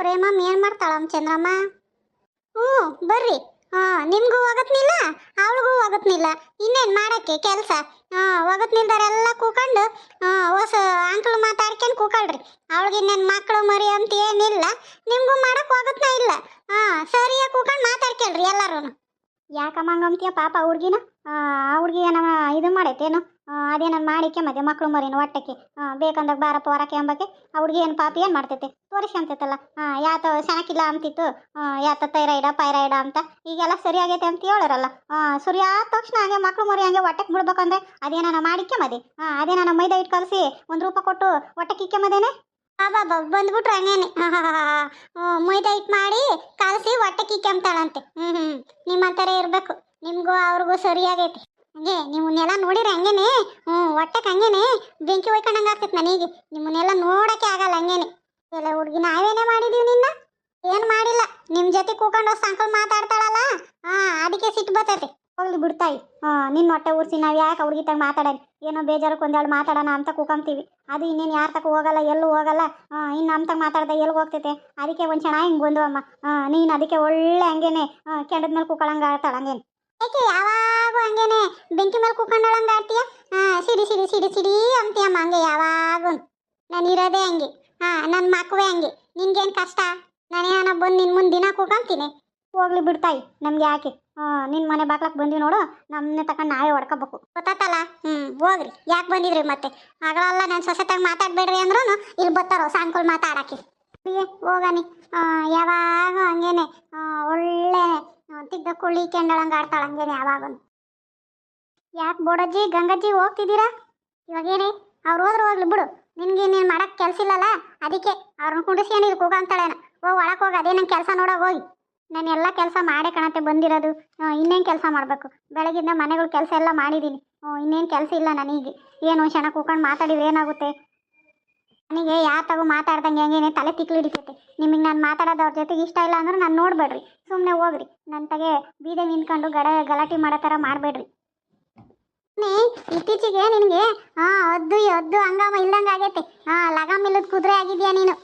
ಪ್ರೇಮಮ್ ಏನ್ ಮಾಡ್ತಾಳಮ್ಮ ಚಂದ್ರಮ್ಮ. ಹ್ಞೂ, ಬರ್ರಿ. ಹಾ ನಿಮ್ಗೂ ಒಗತ್ನಿಲ್ಲ, ಅವಳಿಗೂ ಒಗತ್ನಿಲ್ಲ. ಇನ್ನೇನ್ ಮಾಡಕ್ಕೆ ಕೆಲಸ? ಹಾ ಒಗತ್ನಿಲ್ದಾರೆಲ್ಲ ಕೂಕೊಂಡು ಹೊಸ ಅಂಕಲ್ ಮಾತಾಡ್ಕೊಂಡು ಕೂಕಳ್ರಿ. ಅವಳಿಗೆ ಇನ್ನೇನು ಮಕ್ಕಳು ಮರಿ ಅಂತ ಏನಿಲ್ಲ. ನಿಮಗೂ ಮಾಡಕ್ ಒಗತ್ನ ಇಲ್ಲ. ಹಾ ಸರಿಯಾಗಿ ಕೂಕೊಂಡು ಮಾತಾಡ್ಕೊಳ್ರಿ ಎಲ್ಲರೂ ಯಾಕಮ್ಮ ಹಂಗಂತೀಯ ಪಾಪ ಅವ್ರಿಗಿನ ಆ ಹುಡ್ಗಿ ಏನೋ ಇದು ಮಾಡೈತೇನು? ಅದೇನ ಮಾಡಿಕೆ ಮದೆ ಮಕ್ಕಳು ಮರಿನ ಆ, ಬೇಕಂದಾಗ ಬಾರಪ್ಪ ಹೊರಕ್ಕೆ ಅಂಬಕ್ಕೆ. ಆ ಹುಡುಗಿ ಏನು ಪಾಪಿ ಏನು ಮಾಡ್ತೈತೆ? ತೋರಿಸಿ ಅಂತೈತಲ್ಲ ಹಾಂ ಯಾತ ಸೆಣಕಿಲ್ಲ ಅಂತಿತ್ತು. ಯಾತ ಥೈರಾಯ್ಡ ಪೈರಾಯ್ಡ ಅಂತ. ಈಗೆಲ್ಲ ಸರಿ ಆಗೈತೆ ಅಂತ ಹೇಳೋರಲ್ಲ. ಸರಿ ಆದ ತಕ್ಷಣ ಹಂಗೆ ಮಕ್ಕಳು ಮರಿ ಹಂಗೆ ಹೊಟ್ಟೆಗೆ ಬಿಡ್ಬೇಕಂದ್ರೆ ಅದೇನ ಮಾಡಿಕೆ ಮದೆ? ಹಾಂ ಅದೇನ ಮೈದಾ ಇಟ್ಟು ಕಲಸಿ ಒಂದು ರೂಪಾಯಿ ಕೊಟ್ಟು ಹೊಟ್ಟೆಗೆ ಇಕ್ಕೆ ಮದೇನೆ? ಬಾಬಾ ಬಂದ್ಬಿಟ್ರು ಹಂಗೇನೆ. ಮೈದಾ ಇಟ್ಟು ಮಾಡಿ ಕಲಸಿ ಹೊಟ್ಟೆಗೆ ಕಿಕ್ಕೆಂತಾಳಂತೆ ಹ್ಞೂ ಹ್ಞೂ ನಿಮ್ಮಂಥರೇ ಇರಬೇಕು. ನಿಮಗೂ ಅವ್ರಿಗೂ ಸರಿಯಾಗೈತೆ. ಹಂಗೆ ನಿಮ್ಮನ್ನೆಲ್ಲ ನೋಡಿದ್ರೆ ಹಂಗೇನೆ? ಹ್ಞೂ ಹೊಟ್ಟೆಗೆ ಹಂಗೇನೆ? ಬೆಂಕಿ ಹೊಯ್ಕೊಂಡಂಗೆ ಆಗ್ತೈತೆ ನನಗೆ. ನಿಮ್ಮನ್ನೆಲ್ಲ ನೋಡಕ್ಕೆ ಆಗಲ್ಲ ಹಂಗೇನೆ. ಎಲ್ಲ ಹುಡುಗಿ ನಾವೇನೇ ಮಾಡಿದೀವಿ ನಿನ್ನ? ಏನು ಮಾಡಿಲ್ಲ? ನಿಮ್ಮ ಜೊತೆ ಕೂಕೊಂಡು ಸಂಕಲ್ ಮಾತಾಡ್ತಾಳಲ್ಲ? ಹಾಂ, ಅದಕ್ಕೆ ಸಿಟ್ಟು ಬರ್ತೈತೆ. ಹೋಗ್ಲಿ ಬಿಡ್ತಾಯಿ ಹಾಂ ನಿನ್ನ ಹೊಟ್ಟೆ ಉರ್ಸಿ ನಾವು ಯಾಕೆ ಹುಡುಗಿ ತಂಗ ಮಾತಾಡೋದು? ಏನೋ ಬೇಜಾರಕ್ಕೆ ಒಂದೆರಡು ಮಾತಾಡೋಣ ಅಂತ ಕೂಕೊಂತೀವಿ. ಅದು ಇನ್ನೇನು ಯಾರ ತಕ ಹೋಗಲ್ಲ, ಎಲ್ಲೂ ಹೋಗಲ್ಲ. ಇನ್ನು ನಮ್ಮ ತಗ ಮಾತಾಡ್ದೆ ಎಲ್ಲಿ ಹೋಗ್ತೈತೆ? ಅದಕ್ಕೆ ಒಂದು ಚೆನ್ನಾಗಿ ಹಿಂಗೆ ಬಂದು ಅಮ್ಮ ನೀನು ಅದಕ್ಕೆ ಒಳ್ಳೆ ಹಂಗೇನೆ. ಕೆಂಡದ ಮೇಲೆ ಕೂಕೊಳ್ಳಂಗೆ ಆಡ್ತಾಳೆ ಹಂಗೇನೆ. ಏಕೆ ಯಾವಾಗೂ ಹಂಗೇನೆ? ಬೆಂಕಿ ಮೇಲೆ ಕೂಕೊಂಡಳಂಗೆ ಆಡ್ತೀಯ? ಹಾಂ, ಸಿಡಿ ಸಿಡಿ ಸಿಡಿ ಸಿಡಿ ಅಂತೀಯಮ್ಮ ಹಂಗೆ ಯಾವಾಗೂ. ನಾನು ಇರೋದೇ ಹಂಗೆ. ಹಾಂ, ನನ್ನ ಮಕ್ಕವೇ ಹಂಗೆ. ನಿನ್ಗೇನು ಕಷ್ಟ? ನಾನೇನೋ ಬಂದು ನಿನ್ನ ಮುಂದೆ ದಿನ ಕೂಕೊಂತೀನಿ ಹೋಗ್ಲಿ ಬಿಡ್ತಾಯಿ ನಮ್ಗೆ ಯಾಕೆ? ಹಾಂ ನಿನ್ನ ಮನೆ ಬಾಗ್ಲಕ್ಕೆ ಬಂದೀವಿ ನೋಡು ನಮ್ಮನ್ನೇ ತಗೊಂಡು ನಾವೇ ಹೊಡ್ಕೋಬೇಕು. ಗೊತ್ತಾತಲ್ಲ? ಹ್ಞೂ ಹೋಗ್ರಿ. ಯಾಕೆ ಬಂದಿದ್ರಿ ಮತ್ತೆ? ಆಗಲಲ್ಲ ನಾನು ಸೊಸೆತಾಗ ಮಾತಾಡಬೇಡ್ರಿ ಅಂದ್ರೂ ಇಲ್ಲಿ ಬರ್ತಾರೋ ಸಾಯಂಕಾಲ ಮಾತಾಡಕ್ಕೆ. ಹೋಗನಿ. ಯಾವಾಗ ಹಂಗೇನೆ. ಒಳ್ಳೆ ತಿಗ್ಗ ಕುಳಿ ಕೆಂಡಳಂಗೆ ಆಡ್ತಾಳೆ ಹಂಗೇನೆ ಯಾಕೆ ಬೋಡಜ್ಜಿ, ಗಂಗಜ್ಜಿ ಹೋಗ್ತಿದ್ದೀರಾ? ಇವಾಗೇನೆ ಅವ್ರು ಹೋದ್ರೆ ಹೋಗ್ಲಿ, ಬಿಡು. ನಿನ್ಗೆ ನೀನು ಮಾಡಕ್ಕೆ ಕೆಲಸ ಇಲ್ಲಲ್ಲ? ಅದಕ್ಕೆ ಅವ್ರನ್ನ ಕುಂಡಿಸ್ಕೊಂಡು ಹೋಗ ಕೂಗಂತಾಳೇನ ಹೋಗಿ ಒಳಕ್ಕೆ ಹೋಗಿ ಅದೇ ನಂಗೆ ಕೆಲಸ ನೋಡೋಕೆ ಹೋಗಿ. ನಾನು ಎಲ್ಲ ಕೆಲಸ ಮಾಡೇ ಕಣತೆ ಬಂದಿರೋದು. ಇನ್ನೇನು ಕೆಲಸ ಮಾಡಬೇಕು? ಬೆಳಗಿಂದ ಮನೆಗಳು ಕೆಲಸ ಎಲ್ಲ ಮಾಡಿದ್ದೀನಿ ಇನ್ನೇನು ಕೆಲಸ ಇಲ್ಲ ನನಗೆ. ಏನು ಚೆನ್ನಾಗಿ ಕೂಕೊಂಡು ಮಾತಾಡಿದ್ರೆ ಏನಾಗುತ್ತೆ? ನನಗೆ ಯಾತಾಗೂ ತಗೋ ಮಾತಾಡ್ದಂಗೆ ಹೆಂಗೇನೆ ತಲೆ ತಿಕ್ಲು ಹಿಡಿತೈತೆ. ನಿಮಗೆ ನಾನು ಮಾತಾಡೋದು ಅವ್ರ ಜೊತೆಗೆ ಇಷ್ಟ ಇಲ್ಲ ಅಂದ್ರೆ ನಾನು ನೋಡಬೇಡ್ರಿ. ಸುಮ್ಮನೆ ಹೋಗ್ರಿ. ನನ್ನ ತಗೆ ಬೀದೆ ನಿಂತ್ಕೊಂಡು ಗಡ ಗಲಾಟೆ ಮಾಡೋ ಥರ ಮಾಡಬೇಡ್ರಿ. ಇತ್ತೀಚೆಗೆ ನಿನಗೆ ಹಾಂ ಅದ್ದು ಅದ್ದು ಹಂಗಾಮ ಇಲ್ದಂಗೆ ಆಗೈತೆ. ಹಾಂ ಲಗಾಮ್ ಇಲ್ಲದ ಕುದುರೆ ಆಗಿದ್ಯಾ ನೀನು?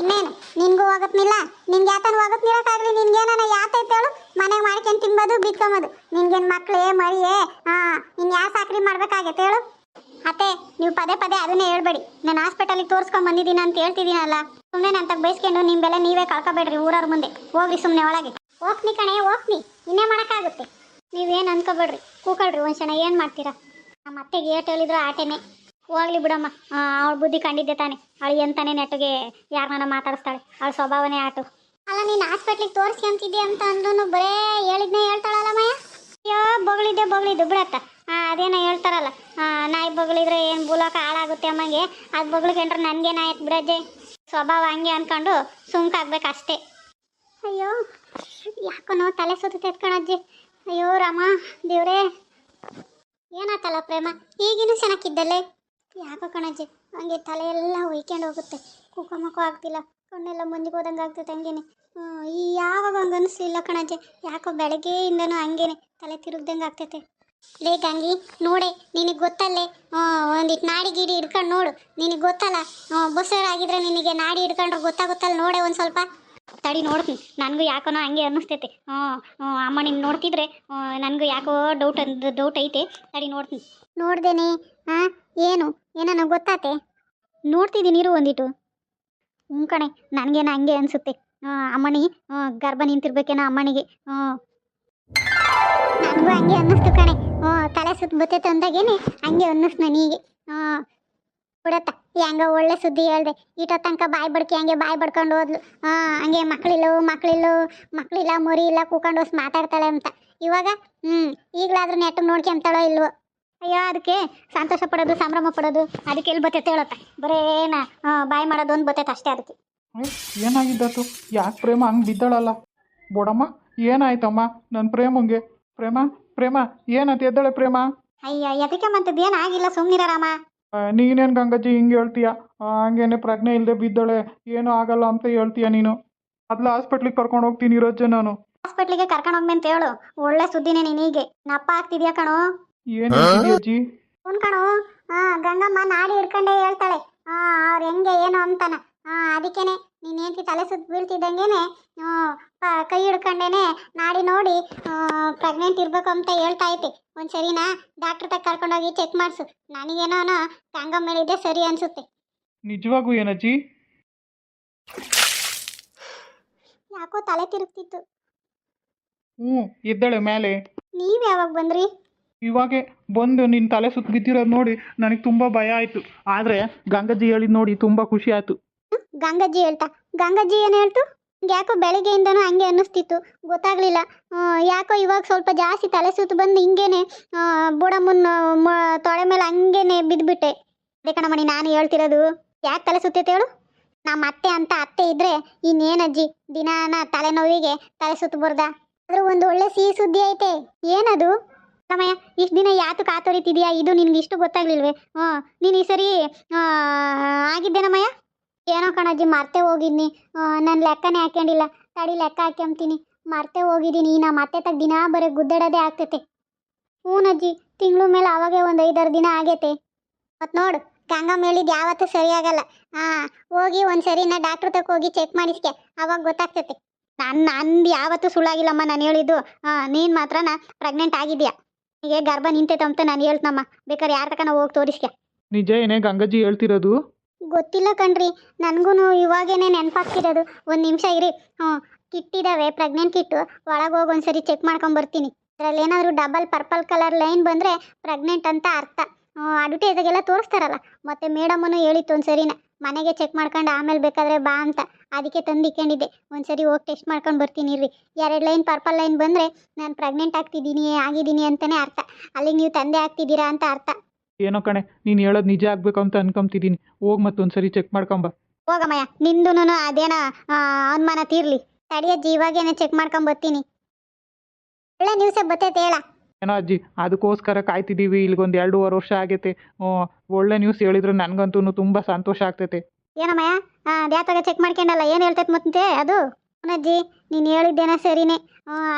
ಇನ್ನೇನು? ನಿನಗೂ ಹೋಗತ್ನಿಲ್ಲ ನಿನ್ಗೆ ಯಾತನ ಹೋಗತ್ನಿರಕ್ಕಾಗ್ಲಿ ನಿನ್ಗೇನ ಯಾತೈತೆ ಹೇಳು? ಮನೆಗೆ ಮಾಡ್ಕೊಂಡು ತಿನ್ಬೋದು ಬಿತ್ಕೊಂಬೋದು. ನಿನ್ಗೇನು ಮಕ್ಳೇ, ಮರಿಯೇ ಹಾಂ ನಿನ್ ಯಾವ ಸಾಕ್ರಿ ಮಾಡ್ಬೇಕಾಗೈತೆ ಹೇಳು? ಅತ್ತೆ, ನೀವು ಪದೇ ಪದೇ ಅದನ್ನೇ ಹೇಳ್ಬೇಡಿ. ನಾನು ಹಾಸ್ಪಿಟಲಿಗೆ ತೋರಿಸ್ಕೊಂಡ್ ಬಂದಿದ್ದೀನಿ ಅಂತ ಹೇಳ್ತಿದ್ದೀನಲ್ಲ. ಸುಮ್ಮನೆ ನನ್ನ ತಗ ಬೈಸ್ಕೊಂಡು ನಿಮ್ಮ ಬೆಲೆ ನೀವೇ ಕಳ್ಕೊಬೇಡ್ರಿ ಊರವ್ರ ಮುಂದೆ. ಹೋಗ್ರಿ ಸುಮ್ಮನೆ ಒಳಗೆ. ಹೋಗ್ನಿ ಕಣೆ, ಹೋಗ್ನಿ. ಇನ್ನೇ ಮಾಡೋಕ್ಕಾಗುತ್ತೆ. ನೀವೇನು ಅನ್ಕೋಬೇಡ್ರಿ. ಕೂಕಳ್ರಿ ಒಂದು ಕ್ಷಣ ಏನು ಮಾಡ್ತೀರಾ? ನಮ್ಮ ಅತ್ತೆಗೆ ಏಟು ಹೇಳಿದ್ರು ಆಟೇನೆ. ಹೋಗ್ಲಿ ಬಿಡಮ್ಮ. ಅವಳ ಬುದ್ಧಿ ಕಂಡಿದ್ದೆ ತಾನೆ. ಅವಳು ಎಂತಾನೆ ನೆಟ್ಟಿಗೆ ಯಾರನ್ನ ಮಾತಾಡಿಸ್ತಾಳೆ. ಅವಳ ಸ್ವಭಾವನೇ ಆಟು. ಅಲ್ಲ, ನೀನು ಹಾಸ್ಪಿಟ್ಲಿಗೆ ತೋರಿಸಿ ಅಂತಿದ್ದೆ ಅಂತ ಅಂದ್ರೂ ಬರೇ ಹೇಳಿದ್ನೇ ಹೇಳ್ತಾಳಲ್ಲ ಮಯ್ಯ ಅಯ್ಯೋ ಬೊಗಳಿದ್ದೆ ಬೊಗಳಿದ್ದು ಬಿಡತ್ತ ಅದೇನೋ ಹೇಳ್ತಾರಲ್ಲ. ನಾಯಿ ಬೊಗಳಿದ್ರೆ ಏನು ಬುಲಕ ಹಾಳಾಗುತ್ತೆ ಅಮ್ಮಂಗೆ? ಅದು ಬೊಗಳಿಕೊಂಡ್ರೆ ನಾಯಕ್ ಬಿಡಜ್ಜೆ. ಸ್ವಭಾವ ಹಂಗೆ ಅಂದ್ಕೊಂಡು ಸುಮ್ಕಾಗ್ಬೇಕು ಅಷ್ಟೇ ಅಯ್ಯೋ ಯಾಕೋ ನಾವು ತಲೆ ಸುತ್ತ ಎತ್ಕೊಳಜ್ಜಿ ಅಯ್ಯೋ, ರಾಮ, ದೇವ್ರೇ. ಏನಾತಲ್ಲ ಪ್ರೇಮ? ಈಗಿನೂ ಚೆನ್ನಾಗಿದ್ದಲ್ಲೇ ಯಾಕೋ ಕಣಜ್ಜಿ, ಹಂಗೆ ತಲೆ ಎಲ್ಲ ಹೊಯ್ಕೊಂಡು ಹೋಗುತ್ತೆ. ಕುಕಮಕ್ಕೂ ಆಗ್ತಿಲ್ಲ. ಕಣ್ಣೆಲ್ಲ ಮಂದಿಗೆ ಹೋದಂಗೆ ಆಗ್ತೈತೆ ಹಂಗೇನೆ. ಈ ಯಾವಾಗ ಹಂಗೆ ಅನಿಸ್ಲಿಲ್ಲ ಕಣಜ್ಜೆ. ಯಾಕೋ ಬೆಳಗ್ಗೆಯಿಂದನೂ ಹಂಗೇನೆ ತಲೆ ತಿರುಗ್ದಂಗೆ ಆಗ್ತೈತೆ. ಲೇ ಗಂಗಿ ನೋಡೆ ನಿನಗೆ ಗೊತ್ತಲ್ಲೇ? ಒಂದಿಟ್ಟು ನಾಡಿ ಗೀಡಿ ಹಿಡ್ಕೊಂಡು ನೋಡು. ನಿನಗೆ ಗೊತ್ತಲ್ಲ? ಬಸ್ಸರಾಗಿದ್ರೆ ನಿನಗೆ ನಾಡಿ ಹಿಡ್ಕೊಂಡ್ರೆ ಗೊತ್ತಾಗುತ್ತಲ್ಲ ನೋಡೆ ಒಂದು ಸ್ವಲ್ಪ. ತಡಿ ನೋಡ್ತೀನಿ. ನನಗೂ ಯಾಕೋನೋ ಹಂಗೆ ಅನ್ನಿಸ್ತೈತೆ. ಹ್ಞೂ ಅಮ್ಮ ನಿನ್ನ ನೋಡ್ತಿದ್ರೆ ನನಗೂ ಯಾಕೋ ಡೌಟ್ ಅಂದ ಡೌಟ್ ಐತೆ. ತಡಿ ನೋಡ್ತೀನಿ. ನೋಡ್ದೇನೆ. ಹಾಂ ಏನು? ಏನೋ ಗೊತ್ತಾತೆ? ನೋಡ್ತಿದ್ದೀನಿ ಇರು ಒಂದಿಟ್ಟು ಹ್ಞೂ ಕಣೆ, ನನಗೇನು ಹಂಗೆ ಅನಿಸುತ್ತೆ. ಅಮ್ಮಣಿ ಗರ್ಭ ನಿಂತಿರ್ಬೇಕೇನೋ ಅಮ್ಮನಿಗೆ. ಹ್ಞೂ ನನಗೂ ಹಂಗೆ ಅನ್ನಿಸ್ತು ಕಣೆ. ಹ್ಞೂ ತಲೆ ಸುತ್ತ ಬತ್ತೈತೆ ಅಂದಾಗೇನೆ ಹಂಗೆ ಅನ್ನಿಸ್ತು ನನಗೆ. ಬಿಡತ್ತ ಹೆಂಗ ಒಳ್ಳೆ ಸುದ್ದಿ ಹೇಳ್ದೆ. ಈಟ ತನಕ ಬಾಯಿ ಬಡ್ಕಿ ಹಂಗೆ ಬಾಯಿ ಬಡ್ಕೊಂಡು ಹೋದ್ಲು. ಹಾಂ ಹಂಗೆ ಮಕ್ಳಿಲ್ಲ, ಮಕ್ಳಿಲ್ಲೋ, ಮಕ್ಳಿಲ್ಲ ಮುರಿ ಇಲ್ಲ ಕೂಕೊಂಡು ಹೋಸ್ ಮಾತಾಡ್ತಾಳೆ ಅಂತ. ಇವಾಗ ಹ್ಞೂ ಈಗಲಾದ್ರೂ ನೆಟ್ಟಿಗೆ ನೋಡ್ಕೊಂತಾಳೋ ಇಲ್ವೋ? ಅಯ್ಯೋ ಅದಕ್ಕೆ ಸಂತೋಷ ಪಡೋದು ಸಂಭ್ರಮ ಪಡೋದು ಅದಕ್ಕೆ ಎಲ್ಲಿ ಬತ್ತೈತೆ ಹೇಳತ್ತ ಬರೇನ ಬಾಯಿ ಮಾಡೋದು ಒಂದು ಬತ್ತೈತೆ ಅಷ್ಟೇ ಅದಕ್ಕೆ. ಏನಾಗಿದ್ದು ಯಾಕೆ ಪ್ರೇಮ ಹಂಗೆ ಬಿದ್ದಾಳಲ್ಲ? ಬೋಡಮ್ಮ ಏನಾಯ್ತಮ್ಮ ನನ್ನ ಪ್ರೇಮಂಗೆ? ಪ್ರೇಮ ಪ್ರೇಮ ಏನಂತ ಎದ್ದಾಳೆ ಪ್ರೇಮ? ಅಯ್ಯ ಅದಕ್ಕೆ ಮಂತದ್ ಏನಾಗಿಲ್ಲ ಆಗಿಲ್ಲ ಸುಮ್ಮನಿರಾಮ ನೀನೇನು ಗಂಗಜ್ಜಿ ಹಿಂಗೆ ಹೇಳ್ತೀಯ? ಹಂಗೇನೆ ಪ್ರಜ್ಞೆ ಇಲ್ಲದೆ ಬಿದ್ದಾಳೆ ಏನೂ ಆಗಲ್ಲ ಅಂತ ಹೇಳ್ತೀಯ ನೀನು? ಅದ್ಲ ಹಾಸ್ಪಿಟ್ಲಿಗೆ ಕರ್ಕೊಂಡು ಹೋಗ್ತೀನಿ ಇರೋಜ್ಜೆ ನಾನು ಹಾಸ್ಪಿಟ್ಲಿಗೆ ಕರ್ಕೊಂಡು ಹೋಗ್ಮೆ ಅಂತ ಹೇಳು. ಒಳ್ಳೆ ಸುದ್ದಿನೇ ನೀನೀಗೆ ನಪ್ಪ ಆಗ್ತಿದ್ಯಾ ಕಣೋ? ಏನು ಹೇಳ್ತಿದ್ಯ ಅಜ್ಜಿ? ಅವ್ನ್ ಕಣೋ. ಆ ಗಂಗಮ್ಮ ನಾಡಿ ಹಿಡ್ಕೊಂಡೆ ಹೇಳ್ತಾಳೆ. ಆ ಅವ್ರು ಹೆಂಗೆ ಏನು ಅಂತಾನ. ಆ ಅದಕ್ಕೇನೆ ನೀನ್ ಹೆಂಡತಿ ತಲೆ ಸುತ್ತ ಬೀಳ್ತಿದ್ದಂಗೆನೆ ಆ, ಪ- ಕೈ ಹಿಡ್ಕೊಂಡೇನೆ ನಾಡಿ ನೋಡಿ ಪ್ರೆಗ್ನೆಂಟ್ ಇರ್ಬೇಕು ಅಂತ ಹೇಳ್ತಾ ಐತಿ ಒಂದು ಸರಿನಾ ಡಾಕ್ಟರ್ ತಗ ಕರ್ಕೊಂಡೋಗಿ ಚೆಕ್ ಮಾಡಿಸು. ನನಗೇನೋ ಗಂಗಮ್ಮ ಹೇಳಿದ್ದೆ ಸರಿ ಅನ್ಸುತ್ತೆ. ನಿಜವಾಗೂ ಏನಜ್ಜಿ ಯಾಕೋ ತಲೆ ತಿರುಗ್ತಿತ್ತು. ಹ್ಞೂ ಎದ್ದೇಳೆ ಮೇಲೆ. ನೀವ್ ಯಾವಾಗ ಬಂದ್ರಿ? ಇವಾಗೆ ಬಂದು ನಿನ್ನ ತಲೆ ಸುತ್ತ ಬಿದ್ದಿರೋದು ನೋಡಿ ನನಗೆ ತುಂಬಾ ಭಯ ಆಯಿತು. ಆದ್ರೆ ಗಂಗಜ್ಜಿ ಹೇಳಿದ್ ನೋಡಿ ತುಂಬಾ ಖುಷಿ ಆಯಿತು. ಗಂಗಜ್ಜಿ ಹೇಳ್ತಾ. ಗಂಗಜ್ಜಿ ಏನು ಹೇಳ್ತು? ಯಾಕೋ ಬೆಳಗ್ಗೆಯಿಂದನೂ ಹಂಗೆ ಅನ್ನಿಸ್ತಿತ್ತು. ಗೊತ್ತಾಗ್ಲಿಲ್ಲ. ಯಾಕೋ ಇವಾಗ ಸ್ವಲ್ಪ ಜಾಸ್ತಿ ತಲೆ ಸುತ್ತು ಬಂದು ಹಿಂಗೇನೆ ಬುಡಮ್ಮನ ತೊಡೆ ಮೇಲೆ ಹಂಗೇನೆ ಬಿದ್ದುಬಿಟ್ಟೆ ಅದೇ ಕಣಮಣಿ ನಾನು ಹೇಳ್ತಿರೋದು ಯಾಕೆ ತಲೆ ಸುತ್ತೈತೆ ಹೇಳು? ನಮ್ಮ ಅತ್ತೆ ಅಂತ ಅತ್ತೆ ಇದ್ರೆ ಇನ್ನೇನಜ್ಜಿ ದಿನಾನ ತಲೆನೋವಿಗೆ ತಲೆ ಸುತ್ತ ಬರ್ದ? ಆದ್ರೂ ಒಂದು ಒಳ್ಳೆ ಸಿಹಿ ಸುದ್ದಿ ಐತೆ. ಏನದು? ಸಮಯ, ಇಷ್ಟು ದಿನ ಯಾತು ಕಾತೊರಿತಿದ್ಯಾ ಇದು ನಿನ್ಗೆ ಇಷ್ಟು ಗೊತ್ತಾಗ್ಲಿಲ್ವೇ? ಹ್ಞೂ, ನೀನು ಈ ಸರಿ ಆಗಿದ್ದೇನಮ್ಮಯ್ಯ ಏನೋ ಕಣಜ್ಜಿ, ಮರ್ತೆ ಹೋಗಿದ್ನಿ. ನನ್ನ ಲೆಕ್ಕನೇ ಹಾಕ್ಯಂಡಿಲ್ಲ. ತಡಿ ಲೆಕ್ಕ ಹಾಕ್ಯಂತೀನಿ ಮರ್ತೆ ಹೋಗಿದ್ದೀನಿ. ನಾ ಮತ್ತೆ ತಗ ದಿನ ಬರೀ ಗುದ್ದಾಡೋದೇ ಆಗ್ತೈತೆ. ಹ್ಞೂನಜ್ಜಿ ತಿಂಗಳು ಮೇಲೆ ಅವಾಗೇ ಒಂದು ಐದಾರು ದಿನ ಆಗೈತೆ. ಮತ್ತು ನೋಡು ಗಂಗಮ್ಮ ಹೇಳಿದ್ದು ಯಾವತ್ತೂ ಸರಿಯಾಗಲ್ಲ. ಹಾಂ ಹೋಗಿ ಒಂದು ನಾ ಡಾಕ್ಟ್ರ್ ತಕ್ಕ ಹೋಗಿ ಚೆಕ್ ಮಾಡಿಸ್ಕೆ. ಅವಾಗ ಗೊತ್ತಾಗ್ತೈತೆ. ನನ್ನ ನಂದು ಯಾವತ್ತೂ ಸುಳ್ಳಾಗಿಲ್ಲಮ್ಮ ನಾನು ಹೇಳಿದ್ದು. ಹಾಂ ನೀನು ಮಾತ್ರನ ಪ್ರೆಗ್ನೆಂಟ್ ಆಗಿದ್ಯಾ? ಹೀಗೆ ಗರ್ಭ ನಿಂತೈತೆ ಅಂತ ನಾನು ಹೇಳ್ತಮ್ಮ ಬೇಕಾದ್ರೆ ಯಾರ ತಕ ಹೋಗಿ ತೋರಿಸ್ಕೆ ನಿಜ ಏನೇ ಗಂಗಜ್ಜಿ ಹೇಳ್ತಿರೋದು? ಗೊತ್ತಿಲ್ಲ ಕಣ್ರಿ. ನನಗೂ ಇವಾಗೇನೆ ನೆನಪಾಗ್ತಿರೋದು. ಒಂದು ನಿಮಿಷ ಇರಿ. ಹ್ಞೂ ಕಿಟ್ಟಿದಾವೆ ಪ್ರೆಗ್ನೆಂಟ್ ಕಿಟ್ಟು ಒಳಗೆ ಹೋಗಿ ಒಂದ್ಸರಿ ಚೆಕ್ ಮಾಡ್ಕೊಂಬರ್ತೀನಿ. ಅದರಲ್ಲಿ ಏನಾದರೂ ಡಬಲ್ ಪರ್ಪಲ್ ಕಲರ್ ಲೈನ್ ಬಂದರೆ ಪ್ರೆಗ್ನೆಂಟ್ ಅಂತ ಅರ್ಥ. ಅಡ್ವರ್ಟೈಸಾಗೆಲ್ಲ ತೋರಿಸ್ತಾರಲ್ಲ. ಮತ್ತೆ ಮೇಡಮನು ಹೇಳಿತ್ತು ಒಂದು ಸರಿನ ಮನೆಗೆ ಚೆಕ್ ಮಾಡ್ಕೊಂಡು ಆಮೇಲೆ ಬೇಕಾದ್ರೆ ಬಾ ಅಂತ ಅದಕ್ಕೆ ತಂದು ಇಕ್ಕೊಂಡಿದ್ದೆ ಒಂದ್ಸರಿ ಹೋಗಿ ಟೆಸ್ಟ್ ಮಾಡ್ಕೊಂಡು ಬರ್ತೀನಿ ಇರ್ರಿ. ಎರಡು ಲೈನ್ ಪರ್ಪಲ್ ಲೈನ್ ಬಂದರೆ ನಾನು ಪ್ರೆಗ್ನೆಂಟ್ ಆಗ್ತಿದ್ದೀನಿ ಆಗಿದ್ದೀನಿ ಅಂತಲೇ ಅರ್ಥ. ಅಲ್ಲಿಗೆ ನೀವು ತಂದೆ ಆಗ್ತಿದ್ದೀರಾ ಅಂತ ಅರ್ಥ. ಏನೋ ಕಣೆ ನೀನು ಹೇಳೋದು ನಿಜ ಆಗಬೇಕು ಅಂತ ಅನ್ಕೊಂತಿದ್ದೀನಿ. ಹೋಗಿ ಮತ್ತೊಂದ್ಸರಿ ಚೆಕ್ ಮಾಡ್ಕೊಂಬ ಹೋಗಮ್ಮಯ್ಯ ನಿಂದುನು ಅದೇನ ಆ, ಅನುಮಾನ ತೀರ್ಲಿ. ತಡಿಯೋ ಜೀವಾಗೇನೆ ಚೆಕ್ ಮಾಡ್ಕೊಂಡ್ ಬರ್ತೀನಿ. ಒಳ್ಳೆ ನ್ಯೂಸೇ ಬತ್ತೈತೆ ಹೇಳ. ಏನೋ ಅಜ್ಜಿ ಅದಕ್ಕೋಸ್ಕರ ಕಾಯ್ತಿದ್ದೀವಿ ಇಲ್ಲಿಗೊಂದು ಎರಡೂವರೆ ವರ್ಷ ಆಗೈತೆ. ಒಳ್ಳೆ ನ್ಯೂಸ್ ಹೇಳಿದ್ರು ನನಗಂತೂ ತುಂಬ ಸಂತೋಷ ಆಗ್ತೈತೆ. ಏನಮ್ಮಯ್ಯ ದ್ಯಾತಾಗ ಚೆಕ್ ಮಾಡ್ಕೊಂಡಲ್ಲ, ಏನು ಹೇಳ್ತೈತೆ ಮತ್ತೆ ಅದು? ಅಜ್ಜಿ, ನೀನು ಹೇಳಿದ್ದೇನ ಸರಿನೇ.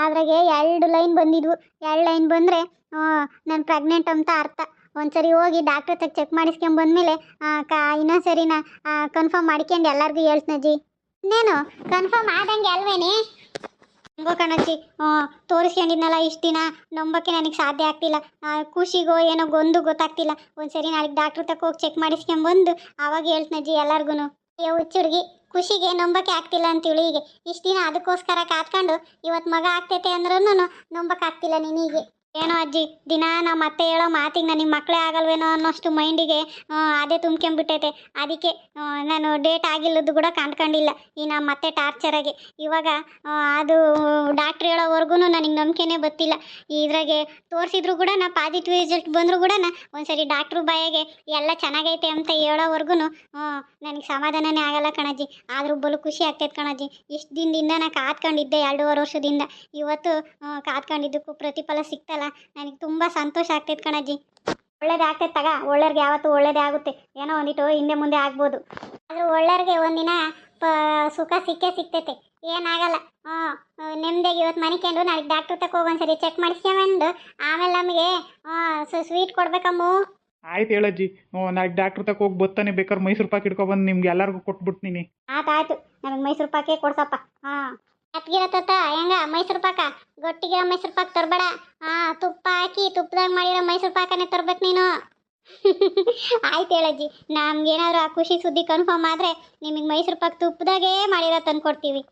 ಅದ್ರಾಗೆ ಎರಡು ಲೈನ್ ಬಂದಿದ್ವು. ಎರಡು ಲೈನ್ ಬಂದರೆ ನಾನು ಪ್ರೆಗ್ನೆಂಟ್ ಅಂತ ಅರ್ಥ. ಒಂದ್ಸರಿ ಹೋಗಿ ಡಾಕ್ಟ್ರ್ ಹತ್ರ ಚೆಕ್ ಮಾಡಿಸ್ಕೊಂಬಂದ್ಮೇಲೆ ಕಾ, ಇನ್ನೊಂದು ಸರಿನ ಕನ್ಫರ್ಮ್ ಮಾಡ್ಕೊಂಡು ಎಲ್ಲರಿಗೂ ಹೇಳ್ತೀನಜ್ಜಿ ಇನ್ನೇನು ಕನ್ಫರ್ಮ್ ಆದಂಗೆ ಅಲ್ವೇನೆ? ಹಂಗೋ ಕಣಜ್ಜಿ ತೋರಿಸ್ಕೊಂಡಿದ್ನಲ್ಲ ಇಷ್ಟು ದಿನ, ನಂಬಕ್ಕೆ ನನಗೆ ಸಾಧ್ಯ ಆಗ್ತಿಲ್ಲ. ಖುಷಿಗೋ ಏನೋ ಗೊಂದು ಗೊತ್ತಾಗ್ತಿಲ್ಲ. ಒಂದ್ಸರಿ ನಾಳೆಗೆ ಡಾಕ್ಟ್ರ್ ತಕ್ಕ ಹೋಗಿ ಚೆಕ್ ಮಾಡಿಸ್ಕೊಂಬಂದು ಆವಾಗ ಹೇಳ್ತೀನಜ್ಜಿ ಎಲ್ಲರಿಗೂ ಅಯ್ಯೋ, ಹುಚ್ಚುಡ್ಗಿ, ಖುಷಿಗೆ ನಂಬಕ್ಕೆ ಆಗ್ತಿಲ್ಲ ಅಂತೇಳಿ ಹೀಗೆ. ಇಷ್ಟು ದಿನ ಅದಕ್ಕೋಸ್ಕರ ಕಾತ್ಕೊಂಡು ಇವತ್ತು ಮಗ ಆಗ್ತೈತೆ ಅಂದ್ರೂ ನಂಬಕ್ಕೆ ಆಗ್ತಿಲ್ಲ ನಿನಗೆ. ಏನೋ ಅಜ್ಜಿ, ದಿನ ನಮ್ಮ ಅತ್ತೆ ಹೇಳೋ ಮಾತಿಗೆ ನನಗೆ ಮಕ್ಕಳೇ ಆಗಲ್ವೇನೋ ಅನ್ನೋಷ್ಟು ಮೈಂಡಿಗೆ ಅದೇ ತುಂಬ್ಕೊಂಬಿಟ್ಟೈತೆ. ಅದಕ್ಕೆ ನಾನು ಡೇಟ್ ಆಗಿಲ್ಲದ್ದು ಕೂಡ ಕಂಡ್ಕೊಂಡಿಲ್ಲ. ಈ ನಮ್ಮ ಅತ್ತೆ ಟಾರ್ಚರಾಗಿ ಇವಾಗ ಅದು ಡಾಕ್ಟ್ರ್ ಹೇಳೋವರೆಗೂ ನನಗೆ ನಂಬಿಕೆನೇ ಗೊತ್ತಿಲ್ಲ ಇದ್ರಾಗೆ ತೋರಿಸಿದ್ರು ಕೂಡ ನಾ ಪಾಸಿಟಿವ್ ರಿಸಲ್ಟ್ ಬಂದರೂ ಕೂಡ ಒಂದ್ಸರಿ ಡಾಕ್ಟ್ರು ಬಾಯಾಗೆ ಎಲ್ಲ ಚೆನ್ನಾಗೈತೆ ಅಂತ ಹೇಳೋವರೆಗೂ ನನಗೆ ಸಮಾಧಾನನೇ ಆಗಲ್ಲ ಕಣಜ್ಜಿ. ಆದರೂ ಬಲು ಖುಷಿ ಆಗ್ತೈತೆ ಕಣಜ್ಜಿ. ಇಷ್ಟು ದಿನದಿಂದ ನಾ ಕಾದ್ಕೊಂಡಿದ್ದೆ, ಎರಡೂವರೆ ವರ್ಷದಿಂದ. ಇವತ್ತು ಕಾದ್ಕೊಂಡಿದ್ದಕ್ಕೂ ಪ್ರತಿಫಲ ಪ್ರತಿಫಲ ಸಿಕ್ತಲ್ಲ ನನಗೆ ತುಂಬ ಸಂತೋಷ ಆಗ್ತೈತೆ ಕಣಜ್ಜಿ. ಒಳ್ಳೇದೇ ಆಗ್ತೈತೆ ತಗ. ಒಳ್ಳೆಯವ್ರಿಗೆ ಯಾವತ್ತೂ ಒಳ್ಳೇದೇ ಆಗುತ್ತೆ. ಏನೋ ಒಂದಿಟ್ಟು ಹಿಂದೆ ಮುಂದೆ ಆಗ್ಬೋದು. ಆದರೂ ಒಳ್ಳೆಯವ್ರಿಗೆ ಒಂದಿನ ಪ ಸುಖ ಸಿಕ್ಕೇ ಸಿಗ್ತೈತೆ. ಏನಾಗಲ್ಲ ಹಾಂ ನೆಮ್ಮದಿಯಾಗಿ ಇವತ್ತು ಮನಿಕೊಂಡು ನಾಳೆಗೆ ಡಾಕ್ಟ್ರ್ ತಕ ಹೋಗಿ ಒಂದ್ಸರಿ ಚೆಕ್ ಮಾಡಿಸ್ಕೊಂಡು ಆಮೇಲೆ ನಮಗೆ ಸ್ವೀಟ್ ಕೊಡ್ಬೇಕಮ್ಮು. ಆಯ್ತು ಹೇಳಜ್ಜಿ. ಹ್ಞೂ ನಾಳೆ ಡಾಕ್ಟ್ರ್ ತಕ ಹೋಗಿ ಬರ್ತಾನೆ ಬೇಕಾದ್ರೆ ಮೈಸೂರು ಪಾಕ್ ಇಟ್ಕೊಬಂದು ನಿಮ್ಗೆ ಎಲ್ಲರಿಗೂ ಕೊಟ್ಬಿಡ್ತೀನಿ. ಆತಾಯ್ತು ನಮಗೆ ಮೈಸೂರು ಪಾಕೇ ಕೊಡ್ಸಪ್ಪ. ಹಾಂ ಅತ್ಗಿರತ್ತ ಹೆಂಗ? ಮೈಸೂರು ಪಾಕ? ಗಟ್ಟಿಗೆ ಮೈಸೂರು ಪಾಕ್ ತರಬೇಡ. ಆ, ತುಪ್ಪ ಹಾಕಿ ತುಪ್ಪದಾಗ ಮಾಡಿರೋ ಮೈಸೂರು ಪಾಕನೇ ತರ್ಬೇಕು ನೀನು. ಆಯ್ತು ಹೇಳಜ್ಜಿ. ನಮ್ಗೇನಾದರೂ ಆ ಖುಷಿ ಸುದ್ದಿ ಕನ್ಫರ್ಮ್ ಆದರೆ ನಿಮಗೆ ಮೈಸೂರು ಪಾಕ್ ತುಪ್ಪದಾಗೇ ಮಾಡಿರೋ ತಂದು ಕೊಡ್ತೀವಿ